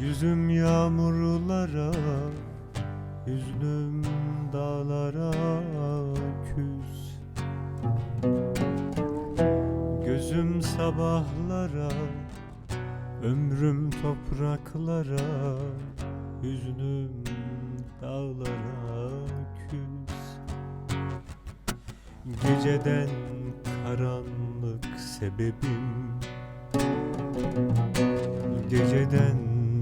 Yüzüm yağmurlara Yüzüm dağlara küs. Gözüm sabahlara Ömrüm topraklara Hüznüm dağlara küs. Geceden karanlık sebebim Geceden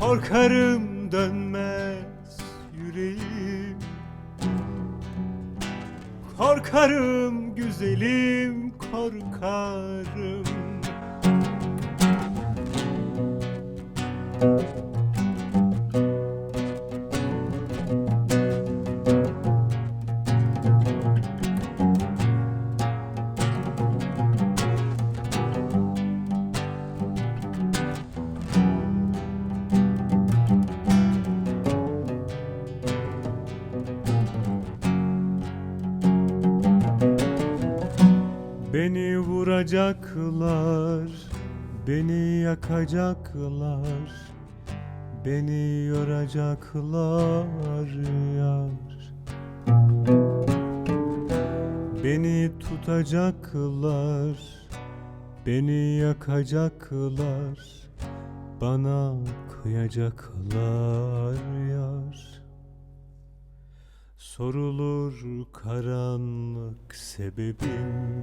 Korkarım dönmez yüreğim. Korkarım güzelim korkarım Beni vuracaklar, beni yakacaklar, beni yoracaklar yar. Beni tutacaklar, beni yakacaklar, bana kıyacaklar yar. Sorulur karanlık sebebim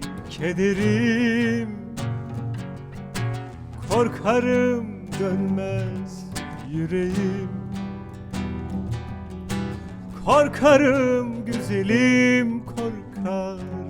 kederim Korkarım dönmez yüreğim. Korkarım güzelim korkarım